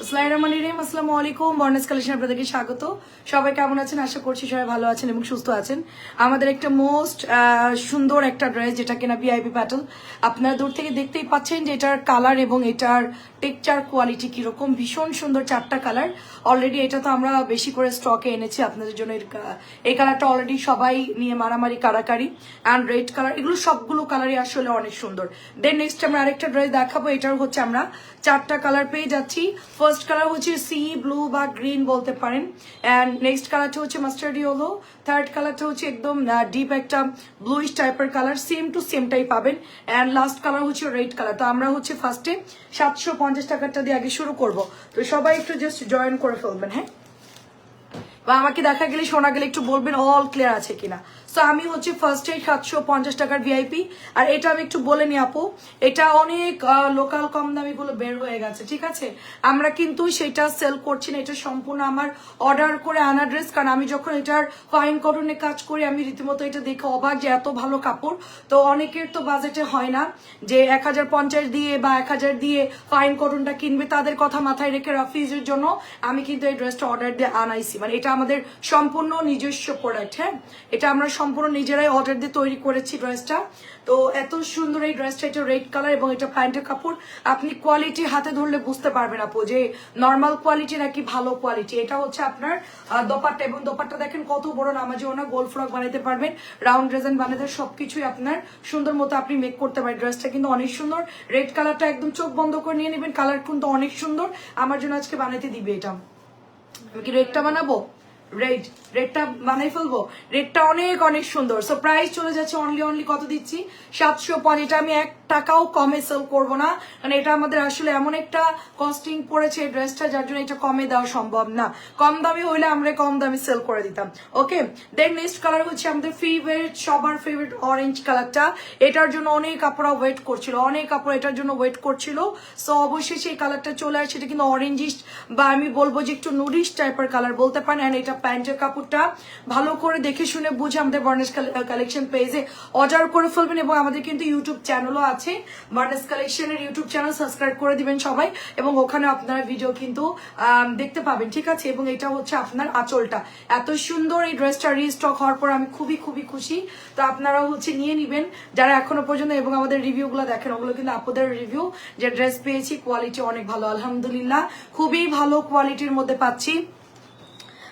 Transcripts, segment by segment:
আসসালামু রহমান রহিম, আসসালামু আলাইকুম। বর্নেস কালেকশন আপনাদেরকে স্বাগত। সবাই কেমন আছেন? আশা করছি সবাই ভালো আছেন এবং সুস্থ আছেন। আমাদের একটা মোস্ট সুন্দর একটা ড্রেস যেটা কিনা ভিআইপি প্যাটেল আপনারা দূর থেকে দেখতেই পাচ্ছেন যে এটার কালার এবং এটার টেকচার কোয়ালিটি কীরকম। ভীষণ সুন্দর চারটা কালার অলরেডি এটা তো আমরা বেশি করে স্টকে এনেছি আপনাদের জন্য। এই কালারটা অলরেডি সবাই নিয়ে মারামারি কারাকারি অ্যান্ড রেড কালার এগুলো সবগুলো কালারই আসলে অনেক সুন্দর। দেন নেক্সট আমরা আরেকটা ড্রেস দেখাবো। এটার হচ্ছে আমরা চারটা কালার পেয়ে যাচ্ছি। ফার্স্ট কালার হচ্ছে সি ব্লু বা গ্রিন বলতে পারেন। অ্যান্ড নেক্সট কালারটা হচ্ছে মাস্টার্ড ইয়েলো থার্ড কালারটা হচ্ছে একদম ডিপ একটা ব্লুইশ টাইপের কালার সেম টু সেম সেমটাই পাবেন। অ্যান্ড লাস্ট কালার হচ্ছে রেড কালার তো আমরা হচ্ছে ফার্স্টে সাতশো পঞ্চাশ টাকারটা দিয়ে আগে শুরু করব। তো সবাই একটু জাস্ট জয়েন করে ফেলবেন হ্যাঁ? বা আমাকে দেখা গেলে, শোনা গেলে একটু বলবেন অল ক্লিয়ার আছে কিনা। সো আমি হচ্ছে ফার্স্টে সাতশো পঞ্চাশ টাকার ভিআইপি আর এটা আমি একটু বলে নি আপু, এটা অনেক লোকাল কম দামিগুলো বের হয়ে গেছে, ঠিক আছে? আমরা কিন্তু সেটা সেল করছি না, এটা সম্পূর্ণ আমার অর্ডার করে আনা ড্রেস কারণ আমি যখন এটার ফাইন কটনে কাজ করি, আমি রীতিমতো এটা দেখে অবাক যে এত ভালো কাপড়। তো অনেকের তো বাজেটে হয় না যে এক হাজার পঞ্চাশ দিয়ে বা এক হাজার দিয়ে ফাইন কটনটা কিনবে, তাদের কথা মাথায় রেখে রাফিজের জন্য আমি কিন্তু এই ড্রেসটা অর্ডার দিয়ে আনাইছি। মানে এটা আমাদের সম্পূর্ণ নিজস্ব প্রোডাক্ট হ্যাঁ? এটা আমরা সম্পূর্ণ নিজেরাই অর্ডার দিয়ে তৈরি করেছি ড্রেসটা। তো এত সুন্দর এই ড্রেসটা, এটা রেড কালার এবং এটা প্যান্টের কাপড়। আপনি কোয়ালিটি হাতে ধরলে বুঝতে পারবেন আপু যে নর্মাল কোয়ালিটি নাকি ভালো কোয়ালিটি এটা হচ্ছে আপনার দোপাট্টা এবং দোপাট্টা দেখেন কত বড় নামাজি ওনা, গোল ফ্রক বানাতে পারবেন রাউন্ড ড্রেসেন বানাতে সবকিছুই আপনার সুন্দর মতো আপনি মেক করতে পারেন। ড্রেসটা কিন্তু অনেক সুন্দর। রেড কালারটা একদম চোখ বন্ধ করে নিয়ে নেবেন কালার কিন্তু অনেক সুন্দর। আমার জন্য আজকে বানাতে দিবে এটা। আমি কি রেডটা বানাবো? রেড রেডটা বানাই ফেলব? রেডটা অনেক অনেক সুন্দর। সো প্রাইস চলে যাচ্ছে অনলি অনলি কত দিচ্ছি? সাতশো পন এটা আমি এক টাকাও কমে সেল করব না। কারণ এটা আমাদের আসলে এমন একটা কস্টিং পড়েছে এই ড্রেসটা যার জন্য এটা কমে দেওয়া সম্ভব না। কম দামি হইলে আমরা কম দামে সেল করে দিতাম। ওকে দেন নেক্সট কালার হচ্ছে আমাদের ফেভারিট সবার ফেভারিট অরেঞ্জ কালারটা এটার জন্য অনেক কাপড়া ওয়েট করছিল, অনেক কাপড় এটার জন্য ওয়েট করছিল। সো অবশ্যই সেই কালারটা চলে আসছে এটা কিন্তু অরেঞ্জিশ বা আমি বলব যে একটু নুডিশ টাইপের কালার বলতে পারেন এটা প্যান্টের কাপড়টা ভালো করে দেখে শুনে বুঝে আমাদের বার্নেস কালেকশন পেজে অর্ডার করে ফেলবেন এবং আমাদের কিন্তু ইউটিউব চ্যানেলও আছে। বার্নেস কালেকশনের ইউটিউব চ্যানেল সাবস্ক্রাইব করে দিবেন সবাই এবং ওখানে আপনারা ভিডিও কিন্তু দেখতে পাবেন, ঠিক আছে? এবং এটা হচ্ছে আপনার আঁচলটা। এত সুন্দর এই ড্রেসটা রিস্টক হওয়ার পর আমি খুবই খুবই খুশি। তো আপনারাও হচ্ছে নিয়ে নিবেন যারা এখনও পর্যন্ত এবং আমাদের রিভিউগুলো দেখেন, ওগুলো কিন্তু আপনাদের রিভিউ। যে ড্রেস পেয়েছি কোয়ালিটি অনেক ভালো, আলহামদুলিল্লাহ। খুবই ভালো কোয়ালিটির মধ্যে পাচ্ছি।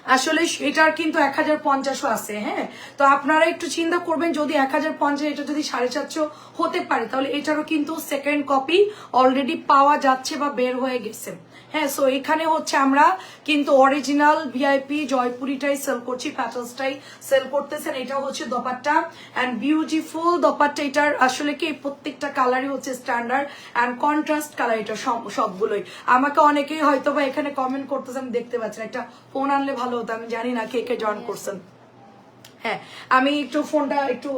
আসলে এটার কিন্তু এক হাজার পঞ্চাশও আছে হ্যাঁ? তো আপনারা একটু চিন্তা করবেন, যদি এক হাজার পঞ্চাশ, এটা যদি সাড়ে চারশো হতে পারে, তাহলে এটারও কিন্তু সেকেন্ড কপি অলরেডি পাওয়া যাচ্ছে বা বের হয়ে গেছে। হ্যাঁ সো এখানে হচ্ছে আমরা কিন্তু অরিজিনাল ভিআইপি জয়পুরিটাই সেল করছি প্যাটেলসটাই সেল করতেছেন এটা হচ্ছে দোপাট্টা। অ্যান্ড বিউটিফুল দোপাট্টা, এটার আসলে কি প্রত্যেকটা কালারই হচ্ছে স্ট্যান্ডার্ড অ্যান্ড কন্ট্রাস্ট কালার এটা সব- সবগুলোই। আমাকে অনেকেই হয়তো বা এখানে কমেন্ট করতেছে আমি দেখতে পাচ্ছি না। একটা ফোন আনলে ভালো হতো আমি জানি না কে কে জয়েন করছেন। হ্যাঁ আমি একটু ফোনটা একটু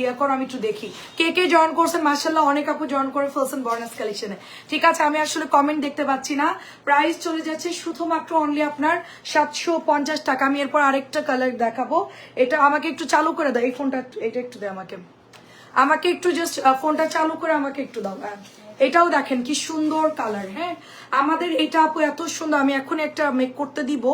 ইয়ে করো, আমি একটু দেখি। কে কে জয়েন করছেন? মার্শাল্লাহ অনেক আপু জয়েন করে ফেলছেন বর্নাস কালেকশনে ঠিক আছে, আমি আসলে কমেন্ট দেখতে পাচ্ছি না। প্রাইস চলে যাচ্ছে শুধুমাত্র অনলি আপনার সাতশো পঞ্চাশ টাকা। আমি এরপর আরেকটা কালার দেখাবো। এটা আমাকে একটু চালু করে দাও। এই ফোনটা এটা একটু দে আমাকে। আমাকে একটু জাস্ট ফোনটা চালু করে আমাকে একটু দাও। হ্যাঁ এটাও দেখেন কি সুন্দর কালার হ্যাঁ? আমাদের এটা আপু এত সুন্দর, আমি এখন একটা মেক করতে দিব।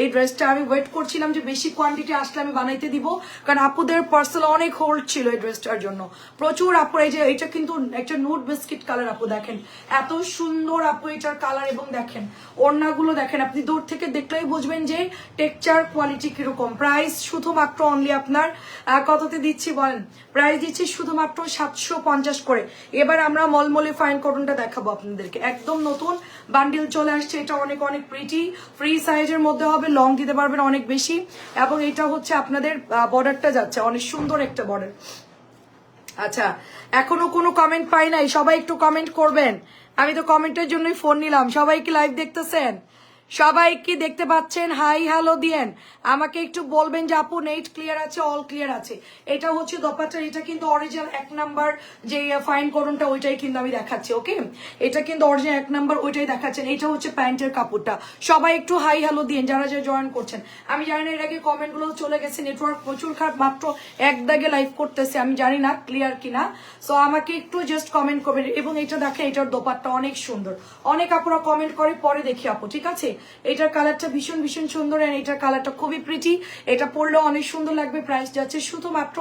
এই ড্রেসটা আমি ওয়েট করছিলাম যে বেশি কোয়ান্টিটি আসলে আমি বানাইতে দিব, কারণ আপুদের পার্সেল অনেক হোল্ড ছিল এই ড্রেসটার জন্য। প্রচুর আপু, এই যে এটা কিন্তু একটা নুট বিস্কিট কালার আপু দেখেন। এত সুন্দর আপু এটার কালার এবং দেখেন, ওড়নাগুলো দেখেন, আপনি দূর থেকে দেখলেই বুঝবেন যে টেক্সচার কোয়ালিটি কীরকম। প্রাইস শুধুমাত্র অনলি আপনার কততে দিচ্ছি বলেন? প্রাইস দিচ্ছি শুধুমাত্র সাতশো পঞ্চাশ করে। এবার আমরা মলমলে ফাইন কটনটা দেখাবো আপনাদেরকে। একদম নতুন বান্ডিল চলে আসছে, এটা অনেক অনেক প্রিটি ফ্রি সাইজের মধ্যে হবে লং দিতে পারবেন অনেক বেশি। এবং এটা হচ্ছে আপনাদের বর্ডারটা যাচ্ছে, অনেক সুন্দর একটা বর্ডার আচ্ছা এখনও কোনো কমেন্ট পাই নাই, সবাই একটু কমেন্ট করবেন। আমি তো কমেন্টের জন্যই ফোন নিলাম, সবাই কি লাইভ দেখতেছেন? সবাই কি দেখতে পাচ্ছেন। হাই, হ্যালো দিয়েন আমাকে একটু বলবেন যে আপু, নেট ক্লিয়ার আছে অল ক্লিয়ার আছে। এটা হচ্ছে দোপাট্টা এটা কিন্তু অরিজিনাল এক নাম্বার যে ফাইন করুনটা ওইটাই কিন্তু আমি দেখাচ্ছি ওকে এটা কিন্তু অরিজিনাল এক নাম্বার ওইটাই দেখাচ্ছেন। এটা হচ্ছে প্যান্টের কাপড়টা। সবাই একটু হাই, হ্যালো দিয়েন যারা যারা জয়েন করছেন। আমি জানি না এর আগে কমেন্টগুলো চলে গেছে নেটওয়ার্ক প্রচুর খারাপ, মাত্র এক দাগে লাইভ করতেছে। আমি জানি না ক্লিয়ার কিনা। সো আমাকে একটু জাস্ট কমেন্ট করবেন। এবং এটা দেখেন, এটার দোপাট্টা অনেক সুন্দর। অনেক আপুরা কমেন্ট করে, পরে দেখি আপু, ঠিক আছে? এটার কালারটা ভীষণ ভীষণ সুন্দর এন্ড এটার কালারটা খুবই প্রিটি এটা পরলেও অনেক সুন্দর লাগবে প্রাইস যাচ্ছে। শুধুমাত্র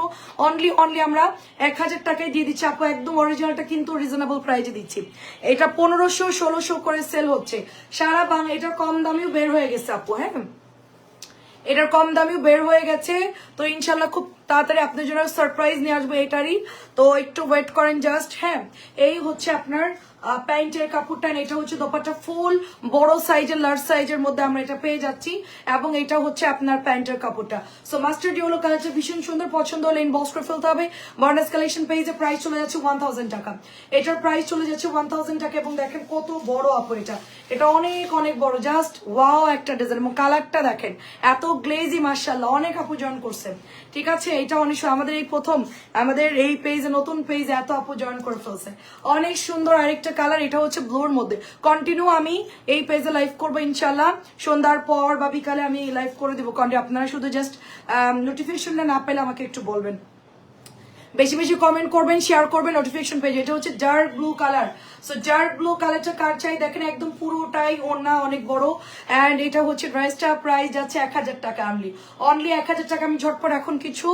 অনলি অনলি আমরা এক হাজার টাকায় দিয়ে দিচ্ছি। আপু, একদম অরিজিনালটা কিন্তু রিজনেবল প্রাইসে দিচ্ছি। এটা পনেরোশো, ষোলোশো করে সেল হচ্ছে। সারা বাংলা এটার কম দামেও বের হয়ে গেছে, আপু হ্যাঁ? এটার কম দামেও বের হয়ে গেছে। তো ইনশাল্লাহ খুব তাড়াতাড়ি আপনার জন্য সারপ্রাইজ নিয়ে আসব এটারই। তো একটু ওয়েট করেন জাস্ট হ্যাঁ? এই হচ্ছে আপনার প্যান্টের কাপড়টা এটা হচ্ছে দোপাট্টা ফুল, বড় সাইজের লার্জ সাইজের মধ্যে আমরা এটা পেয়ে যাচ্ছি এবং এটা হচ্ছে আপনার প্যান্টের কাপড়টা। সো মাস্টার ডিওলো কালারটা ভীষণ সুন্দর, পছন্দ হলে ইনবক্স করে ফেলতে হবে। বার্নাস কালেকশন পেজে প্রাইস চলে যাচ্ছে ওয়ান থাউজেন্ড টাকা। এটার প্রাইস চলে যাচ্ছে ওয়ান থাউজেন্ড টাকা এবং দেখেন কত বড় আপু এটা। এটা অনেক অনেক বড় জাস্ট ওয়াও একটা ডিজাইন এবং কালারটা দেখেন, এত গ্লেজি মার্শাল্লাহ অনেক আপু জয়েন করছেন ঠিক আছে? এটা অনেক আমাদের এই প্রথম, আমাদের এই পেজে নতুন পেজে এত আপু জয়েন করে ফেলছে। অনেক সুন্দর আরেকটা কালার, এটা হচ্ছে ব্লুর মধ্যে। কন্টিনিউ আমি এই পেজে লাইভ করব ইনশাল্লাহ সন্ধ্যার পর বা বিকালে আমি লাইভ করে দেবো। আপনারা শুধু জাস্ট নোটিফিকেশনটা না পেলে আমাকে একটু বলবেন। বেশি বেশি কমেন্ট করবেন শেয়ার করবেন নোটিফিকেশন পেজ এটা হচ্ছে dark blue colour so dark blue কালারটা কার চাই? দেখেন একদম পুরোটাই ওড়না অনেক বড়। অ্যান্ড এটা হচ্ছে ড্রেসটা প্রাইস যাচ্ছে এক হাজার টাকা অনলি অনলি এক হাজার টাকা আমি ঝটপট এখন কিছু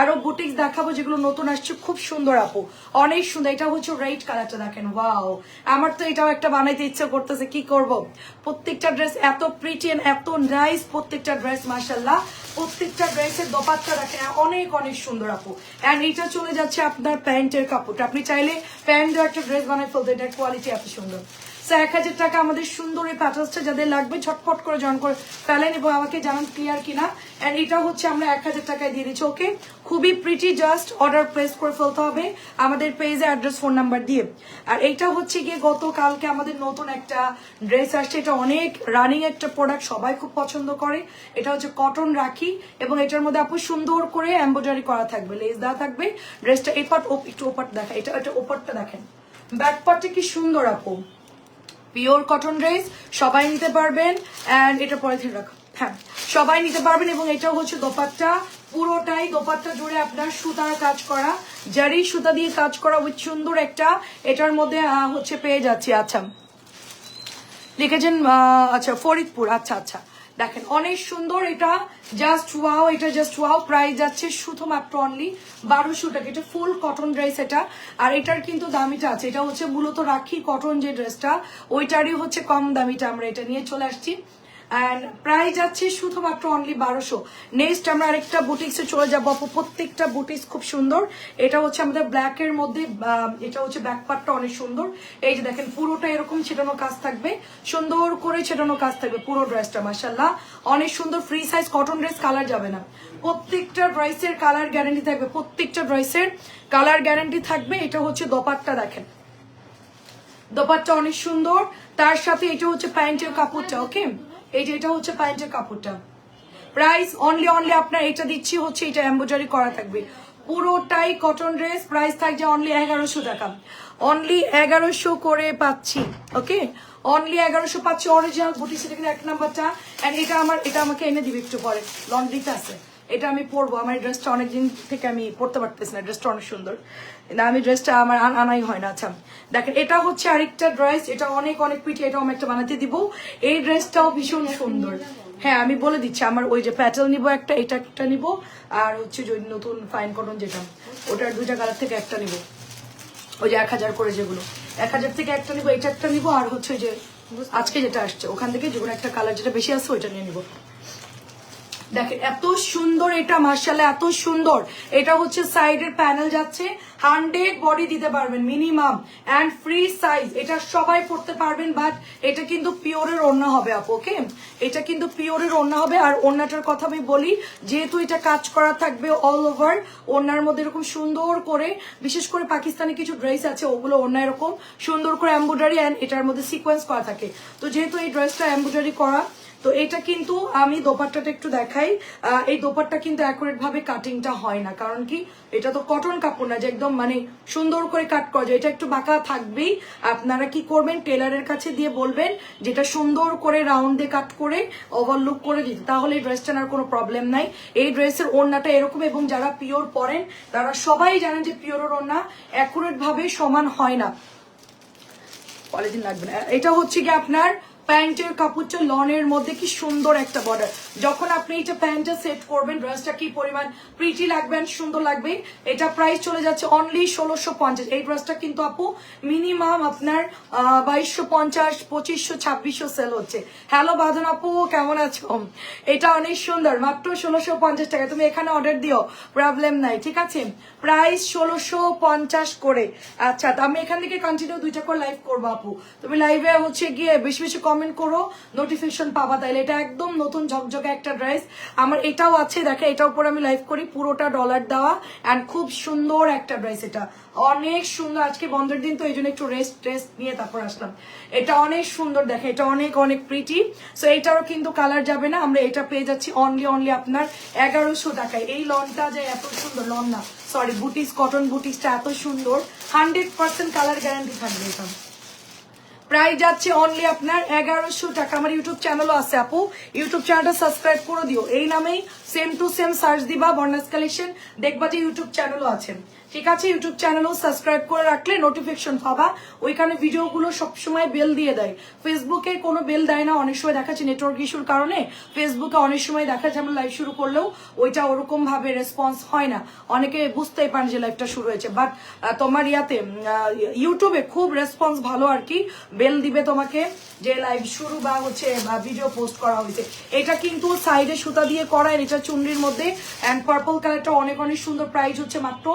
আরও বুটিক্স দেখাবো যেগুলো নতুন আসছে। খুব সুন্দর আপু। অনেক সুন্দর। এটা হচ্ছে রেড কালারটা দেখেন। ওয়াও আমার তো এটাও একটা বানাইতে ইচ্ছে করতেছে। কি করব? প্রত্যেকটা ড্রেস এত প্রিটি এত নাইস প্রত্যেকটা ড্রেস মার্শাল্লাহ প্রত্যেকটা ড্রেসের দোপাট্টা দেখেন। অনেক অনেক সুন্দর আপু। অ্যান্ড এটা চলে যাচ্ছে আপনার প্যান্টের কাপড়টা। আপনি চাইলে প্যান্ট, একটা ড্রেস বানাই ফেলতে এটার কোয়ালিটি এত সুন্দর। এক হাজার টাকা আমাদের সুন্দর এই প্যাটার্নসটা যাদের লাগবে ছটফট করে জয়েন করে ফেলেন এবং আমাকে জানান ক্লিয়ার কিনা। অ্যান্ড এটা হচ্ছে আমরা এক হাজার টাকায় দিয়ে দিচ্ছি ওকে খুবই প্রিটি জাস্ট অর্ডার প্লেস করে ফেলতে হবে। আমাদের পেজে অ্যাড্রেস ফোন নাম্বার দিয়ে। আর এইটা হচ্ছে গিয়ে গতকালকে আমাদের নতুন একটা ড্রেস আসছে, এটা অনেক রানিং একটা প্রোডাক্ট সবাই খুব পছন্দ করে। এটা হচ্ছে কটন রাখি এবং এটার মধ্যে আপু সুন্দর করে এম্ব্রয়ডারি করা থাকবে লেস দেওয়া থাকবে। ড্রেসটা এই পার্ট একটু ওপাট দেখা, এটা এটা ওপারটা দেখেন। ব্যাক পার্টটা কি সুন্দর, আপু। পিওর কটন ড্রেস, সবাই নিতে পারবেন অ্যান্ড এটা পরে থেকে রাখো। হ্যাঁ সবাই নিতে পারবেন এবং এটাও হচ্ছে দোপাট্টা, পুরোটাই দোপাট্টা জুড়ে আপনার সুতার কাজ করা। জারি সুতা দিয়ে কাজ করা উইথ সুন্দর একটা, এটার মধ্যে হচ্ছে পেয়ে যাচ্ছি আচ্ছা। লিখেছেন আচ্ছা ফরিদপুর আচ্ছা আচ্ছা। দেখেন, অনেক সুন্দর এটা। জাস্ট ওয়াও এটা জাস্ট ওয়াও প্রাইস যাচ্ছে শুধুমাত্র অনলি বারোশো টাকা। এটা ফুল কটন ড্রেস এটা। আর এটার কিন্তু দামিটা আছে। এটা হচ্ছে মূলত রাখি কটন যে ড্রেসটা ওইটারই হচ্ছে কম দামিটা আমরা এটা নিয়ে চলে আসছি। অ্যান্ড প্রাইস যাচ্ছে শুধুমাত্র অনলি বারোশো। নেক্সট আমরা আরেকটা বুটিক্সে চলে যাব। আপু, প্রত্যেকটা বুটিক্স খুব সুন্দর। এটা হচ্ছে আমাদের ব্ল্যাক এর মধ্যে এটা হচ্ছে ব্যাক পার্টটা অনেক সুন্দর। এই যে দেখেন, পুরোটা এরকম ছেটানো কাজ থাকবে। সুন্দর করে ছেটানো কাজ থাকবে পুরো ড্রেসটা মাসাল্লাহ অনেক সুন্দর free size cotton dress colour যাবে না। প্রত্যেকটা ড্রেসের কালার গ্যারান্টি থাকবে, প্রত্যেকটা ড্রেসের কালার গ্যারান্টি থাকবে। এটা হচ্ছে দোপাট্টা, দেখেন। দোপাট্টা অনেক সুন্দর। তার সাথে এটা হচ্ছে প্যান্টের কাপড়টা ওকে এই যে এটা হচ্ছে প্যান্টের কাপড়টা। প্রাইস অনলি অনলি আপনার এটা দিচ্ছি হচ্ছে এটা এম্ব্রয়ডারি করা থাকবে। পুরোটাই কটন ড্রেস প্রাইস থাকছে অনলি এগারোশো টাকা। অনলি এগারোশো করে পাচ্ছি ওকে অনলি এগারোশো পাচ্ছি অরিজিনাল বুটি সেটা কিন্তু এক নাম্বারটা। এটা আমার, এটা আমাকে এনে দিবে একটু পরে। লন্ড্রিতে আছে। এটা আমি পরবো। আমার এই ড্রেসটা অনেকদিন থেকে আমি পরতে পারতেছি না ড্রেসটা অনেক সুন্দর। না, আমি ড্রেসটা আমার আন- আনাই হয় না আচ্ছা। দেখেন, এটা হচ্ছে আরেকটা ড্রেস এটা অনেক অনেক পিঠে, এটাও আমি একটা বানাতে দিব। এই ড্রেসটাও ভীষণ সুন্দর। হ্যাঁ আমি বলে দিচ্ছি, আমার ওই যে প্যাটেল নিব একটা, এটা একটা নিব, আর হচ্ছে যে নতুন ফাইন কটন যেটা, ওটার দুইটা কালার থেকে একটা নিব। ওই যে এক হাজার করে যেগুলো। এক হাজার থেকে একটা নিবো, এটা একটা নিবো, আর হচ্ছে যে আজকে যেটা আসছে, ওখান থেকে যেগুলো একটা কালার যেটা বেশি আসছে ওইটা নিয়ে নিবো। দেখেন, এত সুন্দর এটা মার্শাল্লাহ এত সুন্দর। এটা হচ্ছে সাইডের প্যানেল যাচ্ছে। হান্ড্রেড বডি দিতে পারবেন, মিনিমাম অ্যান্ড ফ্রি সাইজ এটা সবাই পড়তে পারবেন বাট এটা কিন্তু পিওরের ওড়না হবে, আপু, ওকে? এটা কিন্তু পিওরের ওড়না হবে, আর ওড়নাটার কথা আমি বলি, যেহেতু এটা কাজ করা থাকবে অল ওভার ওড়নার মধ্যে এরকম সুন্দর করে, বিশেষ করে পাকিস্তানি কিছু ড্রেস আছে, ওগুলো ওড়না এরকম সুন্দর করে এম্ব্রয়ডারি অ্যান্ড এটার মধ্যে সিকোয়েন্স করা থাকে। তো যেহেতু এই ড্রেসটা এম্ব্রয়ডারি করা তো এটা কিন্তু আমি দোপাট্টাটা একটু দেখাই। এই দোপাট্টা কিন্তু অ্যাকুরেট ভাবে কাটিংটা হয় না। কারণ কি? এটা তো কটন কাপড় না, যে একদম মানে সুন্দর করে কাট করা যায়। এটা একটু বাঁকা থাকবেই। আপনারা কি করবেন? টেলারের কাছে দিয়ে বলবেন, যেটা সুন্দর করে রাউন্ডে কাট করে ওভারলুক করে দিতে। তাহলে এই ড্রেসটা আর কোনো প্রবলেম নাই। এই ড্রেসের ওড়নাটা এরকম এবং যারা পিওর পরেন, তারা সবাই জানেন যে পিওরের ওড়না অ্যাকুরেট ভাবে সমান হয় না। পলিথিন লাগবে না। এটা হচ্ছে কি আপনার প্যান্টের কাপড়টা লনের মধ্যে, কি সুন্দর একটা বর্ডার যখন আপনি এটা প্যান্টটা সেট করবেন ড্রেসটা কি পরিমাণ প্রিটি লাগবে সুন্দর লাগবে, এটা প্রাইস চলে যাচ্ছে অনলি ষোলোশো পঞ্চাশ। এই ড্রেসটা কিন্তু আপু মিনিমাম আপনার বাইশশো পঞ্চাশ, পঁচিশশো, ছাব্বিশশো সেল হচ্ছে। হ্যালো বাদন আপু, কেমন আছো? এটা অনেক সুন্দর, মাত্র ষোলোশো পঞ্চাশ টাকা। তুমি এখানে অর্ডার দিও প্রবলেম নাই, ঠিক আছে? প্রাইস ষোলোশো পঞ্চাশ করে। আচ্ছা আমি এখান থেকে কন্টিনিউ দুইটা করে লাইভ করব আপু। তুমি লাইভে হচ্ছে গিয়ে বেশি বেশি কমেন্ট করো নোটিফিকেশন পাবা তাইলে। এটা একদম নতুন ঝকঝকে একটা ড্রেস আমার এটাও আছে, দেখে এটার উপর আমি লাইভ করি, পুরোটা ডলার দেওয়া অ্যান্ড খুব সুন্দর একটা ড্রেস এটা। অনেক সুন্দর, আজকে বন্ধের দিন তো এই জন্য একটু রেস্ট টেস্ট নিয়ে তারপর আসলাম। এটা অনেক সুন্দর, দেখে এটা অনেক অনেক প্রিটি সো এটারও কিন্তু কালার যাবে না, আমরা এটা পেয়ে যাচ্ছি অনলি অনলি আপনার এগারোশো টাকায়। এই লনটা যে এত সুন্দর, লন না সরি বুটিস কটন বুটিসটা এত সুন্দর। হান্ড্রেড পার্সেন্ট কালার গ্যারান্টি থাকবে এটা প্রাইস যাচ্ছে অনলি আপনার এগারোশো টাকা। আমার ইউটিউব চ্যানেলও আছে আপু। ইউটিউব চ্যানেলটা সাবস্ক্রাইব করে দিও। এই নামেই সেম টু সেম সার্চ দিবা বর্ণাস কালেকশন দেখবা যে ইউটিউব চ্যানেলও আছে। ঠিক আছে ইউটিউব চ্যানেলও সাবস্ক্রাইব করে রাখলে নোটিফিকেশন পাবা। ওইখানে ভিডিওগুলো সবসময় বেল দিয়ে দেয়। ফেসবুকে কোনো বেল দেয় না, অনেক সময় দেখাচ্ছে নেটওয়ার্ক ইস্যুর কারণে। ফেসবুকে অনেক সময় দেখা যায় আমরা লাইভ শুরু করলেও ওইটা ওরকম ভাবে রেসপন্স হয় না। অনেকে বুঝতেই পারেন যে লাইভটা শুরু হয়েছে। বাট তোমার ইয়াতে ইউটিউবে খুব রেসপন্স ভালো আর কি। বেল দিবে তোমাকে যে লাইভ শুরু বা হচ্ছে, বা ভিডিও পোস্ট করা হয়েছে। এটা কিন্তু সাইডে সুতা দিয়ে করা আর এটা চুনরির মধ্যে। অ্যান্ড পার্পল কালারটা অনেক অনেক সুন্দর প্রাইস হচ্ছে মাত্র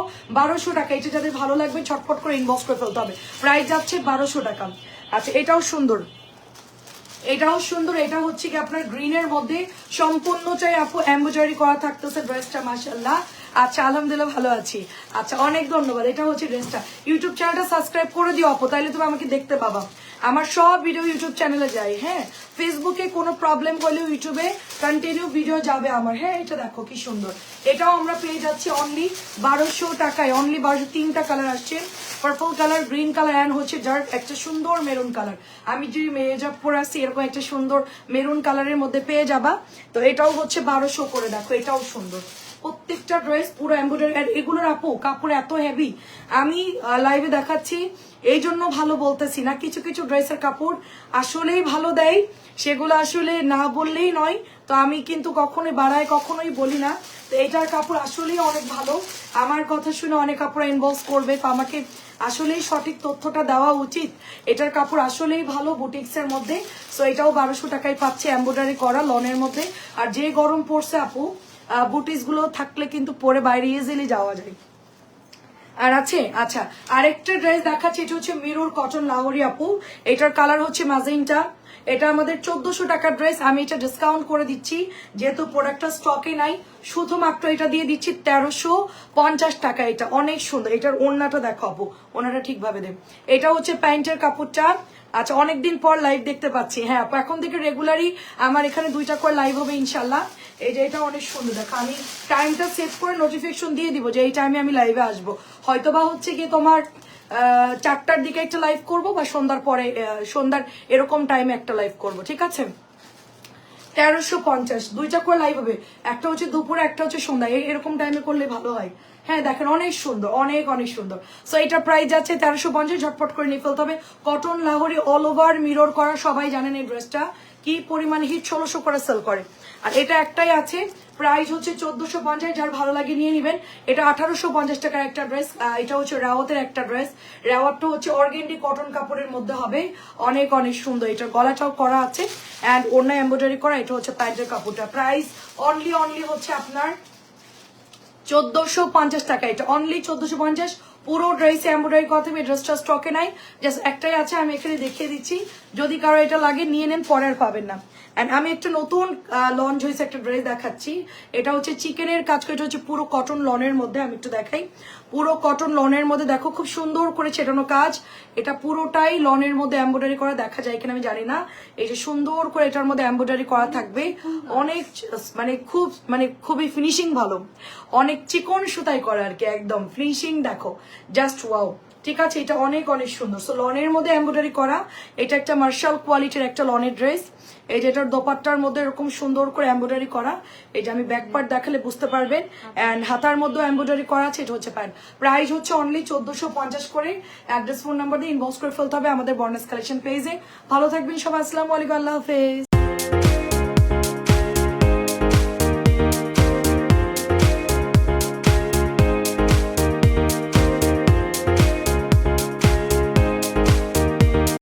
বারোশো টাকা। এটা যাদের ভালো লাগবে ছটপট করে ইনবক্স করে ফেলতে হবে। প্রাইস যাচ্ছে বারোশো টাকা। আচ্ছা এটাও সুন্দর। এটাও সুন্দর। এটা হচ্ছে কি আপনার গ্রিনের মধ্যে সম্পূর্ণ চাই আপু এম্বয়ডারি করা থাকতেছে ড্রেসটা মাসাল্লাহ আচ্ছা আলহামদুলিল্লাহ ভালো আছি। আচ্ছা অনেক ধন্যবাদ। এটা হচ্ছে ড্রেসটা। ইউটিউব চ্যানেলটা সাবস্ক্রাইব করে দিও আপু তাইলে তুমি আমাকে দেখতে পাবা। আমার সব ভিডিও ইউটিউব চ্যানেলে যায় হ্যাঁ? ফেসবুকে কোনো প্রবলেম করলেও ইউটিউবে কন্টিনিউ ভিডিও যাবে আমার। হ্যাঁ এটা দেখো কি সুন্দর। এটাও আমরা পেয়ে যাচ্ছি অনলি বারোশো টাকায় অনলি বারোশো তিনটা কালার আসছে। Purple colour green colour and হচ্ছে যার একটা সুন্দর মেরুন কালার আমি যে মেজাব পরে আসছি এরকম একটা সুন্দর মেরুন কালারের মধ্যে পেয়ে যাবা। তো এটাও হচ্ছে বারোশো করে, দেখো, এটাও সুন্দর। প্রত্যেকটা ড্রেস পুরো এম্ব্রয়ডারি আর এগুলোর আপু, কাপড় এত হেভি আমি লাইভে দেখাচ্ছি। এই জন্য ভালো বলতেছি না। কিছু কিছু ড্রেসের কাপড় আসলেই ভালো দেয়। সেগুলো আসলে না বললেই নয়। তো আমি কিন্তু কখনোই বাড়ায় কখনোই বলি না। তো এটার কাপড় আসলেই অনেক ভালো। আমার কথা শুনে অনেক কাপড় ইনবক্স করবে। তো আমাকে আসলেই সঠিক তথ্যটা দেওয়া উচিত। এটার কাপড় আসলেই ভালো বুটিক্সের মধ্যে। সো এটাও বারোশো টাকায় পাচ্ছে এম্ব্রয়ডারি করা লনের মধ্যে। আর যে গরম পড়ছে আপু বুটিসগুলো থাকলে কিন্তু পরে বাইরে ইজিলি যাওয়া যায়। আর আছে আচ্ছা আরেকটা ড্রেস দেখাচ্ছি, এটা হচ্ছে মিরর কটন লাহোরি আপু। এটার কালার হচ্ছে ম্যাজেন্টা এটা আমাদের চোদ্দশো টাকার ড্রেস আমি এটা ডিসকাউন্ট করে দিচ্ছি। যেহেতু প্রোডাক্টটা স্টকে নাই, শুধুমাত্র এটা দিয়ে দিচ্ছি তেরোশো পঞ্চাশ টাকা এটা। অনেক সুন্দর। এটার ওড়নাটা দেখো আপু ওনাটা ঠিকভাবে দেব এটা হচ্ছে প্যান্টের কাপড়টা। আচ্ছা অনেকদিন পর লাইভ দেখতে পাচ্ছি। হ্যাঁ এখন থেকে রেগুলারই আমার এখানে দুইটা করে লাইভ হবে ইনশাল্লাহ এই যে, এটা অনেক সুন্দর। দেখো, আমি টাইমটা সেভ করে নোটিফিকেশন দিয়ে দিব যে এই টাইমে আমি লাইভে আসব। হয়তো বা হচ্ছে কি তোমার চারটার দিকে একটা লাইভ করব বা সন্ধ্যার পরে সন্ধ্যার এরকম টাইমে একটা লাইভ করব, ঠিক আছে? তেরোশো পঞ্চাশ, দুইটা করে লাইভ হবে। একটা হচ্ছে দুপুরে, একটা হচ্ছে সন্ধ্যা এরকম টাইমে করলে ভালো হয়। হ্যাঁ দেখেন, অনেক সুন্দর, অনেক অনেক সুন্দর। সো এটা প্রাইস যাচ্ছে তেরোশো পঞ্চাশ, ঝটপট করে নিয়ে ফেলতে হবে। Cotton Lahori all over mirror করা, সবাই জানেন এই ড্রেসটা কি পরিমাণ হিট ষোলোশো করে সেল করে। আর এটা একটাই আছে প্রাইস হচ্ছে চোদ্দশো পঞ্চাশ, যার ভালো লাগে নিয়ে নেবেন। এটা আঠারোশো পঞ্চাশ টাকার একটা ড্রেস এটা হচ্ছে রাওয়াতের একটা ড্রেস রাওয়াতটা হচ্ছে অর্গেন্ডি কটন কাপড়ের মধ্যে হবে। অনেক অনেক সুন্দর, এটা গলাটাও করা আছে। অ্যান্ড অন্য এম্ব্রয়ডারি করা, এটা হচ্ছে প্যান্টের কাপড়টা। প্রাইস অনলি অনলি হচ্ছে আপনার চোদ্দশো পঞ্চাশ টাকা। এটা অনলি চোদ্দশো পঞ্চাশ। পুরো ড্রেস এম্ব্রয়ডারি করা থাকবে ড্রেসটা স্টকে নাই। জাস্ট একটাই আছে, আমি এখানে দেখিয়ে দিচ্ছি। যদি কারও এটা লাগে, নিয়ে নেন, পরে আর পাবেন না। অ্যান্ড আমি একটা নতুন লঞ্চ হয়েছে একটা ড্রেস দেখাচ্ছি। এটা হচ্ছে চিকেনের কাজ করে, এটা হচ্ছে পুরো কটন লনের মধ্যে আমি একটু দেখাই। পুরো কটন লনের মধ্যে দেখো, খুব সুন্দর করে ছেটানো কাজ। এটা পুরোটাই লনের মধ্যে এমব্রয়ডারি করা দেখা যায় কিনা আমি জানি না। এই যে সুন্দর করে এটার মধ্যে এমব্রয়ডারি করা থাকবে। অনেক মানে খুব মানে খুবই ফিনিশিং ভালো। অনেক চিকন সুতায় করা আর কি, একদম। ফিনিশিং দেখো। জাস্ট ওয়াও ঠিক আছে, এটা অনেক অনেক সুন্দর। সো লনের মধ্যে এমব্রয়ডারি করা, এটা একটা মার্শাল কোয়ালিটির একটা লনের ড্রেস এই যে এটার দোপাট্টার মধ্যে এরকম সুন্দর করে এমব্রয়ডারি করা যে আমি ব্যাক পার্ট দেখালে বুঝতে পারবেন। অ্যান্ড হাতার মধ্যে এমব্রয়ডারি করা আছে, এটা হচ্ছে প্যান্ট প্রাইস হচ্ছে অনলি চোদ্দশো পঞ্চাশ করে। অ্যাড্রেস ফোন নাম্বার দিয়ে ইনবক্স করে ফেলতে হবে আমাদের বর্নেস কালেকশন পেজে ভালো থাকবেন সবাই, আসসালামু আলাইকুম, আল্লাহ হাফেজ।